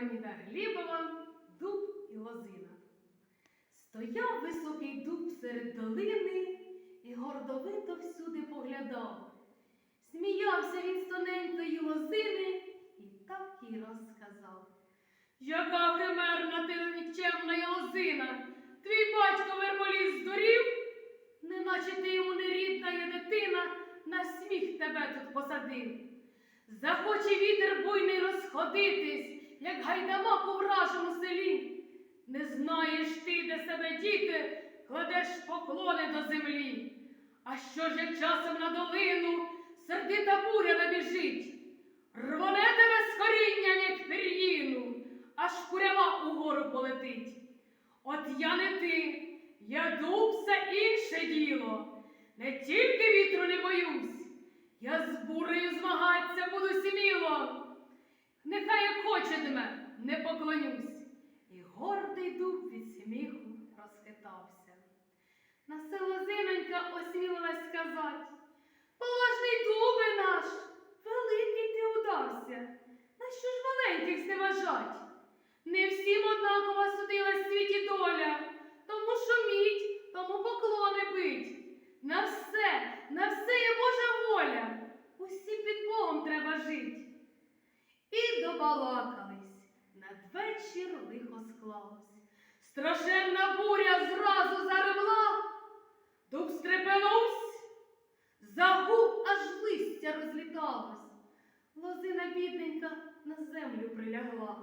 Леоніда Глібова Дуб і лозина. Стояв високий дуб серед долини і гордовито всюди поглядав. Сміявся він з тоненької лозини і так їй розказав. Яка химерна ти нікчемна лозина! Твій батько верболіз здурів, неначе ти йому не рідна є дитина, на сміх тебе тут посадив. Захоче вітер буйний розходитись, як гайдамак у вражому селі. Не знаєш ти, де себе діти, кладеш поклони до землі. А що ж як часом на долину сердита буря набіжить? Рвоне тебе з корінням, як пір'їну, аж курява угору полетить. От я не ти, я дуб все інше діло. Не тільки вітру не боюсь, я з бурею змагатися На село Зинонька осмілилась сказать, Поважний дубе наш, великий ти удався. На що ж маленьких зневажать? Не всім однакова судила в світі доля, тому шуміть, тому поклони бить. На все, на все є Божа воля. Усім під Богом треба жить. І добалакались, надвечір лихо склалось. Страшенна буря зразу Лозина бідненька на землю прилягла.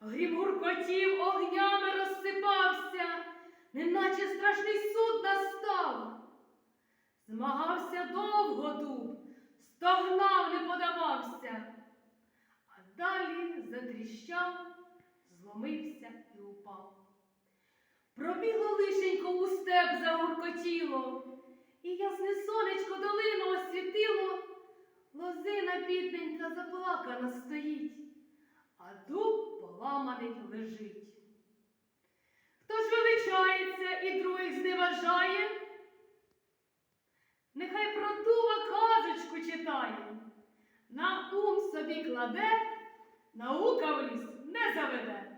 Грім гуркотів, огнями розсипався, неначе страшний суд настав. Змагався довго дуб, стогнав, не подавався, а далі затріщав, зломився і упав. Пробігло лишенько у степ загуркотіло, і ясне сонечко долину освітило, лозина бідненька заплакана стоїть, а дуб поламаний лежить. Хто ж величається і других зневажає? Нехай про дуба казочку читає, на ум собі кладе, наука в ліс не заведе.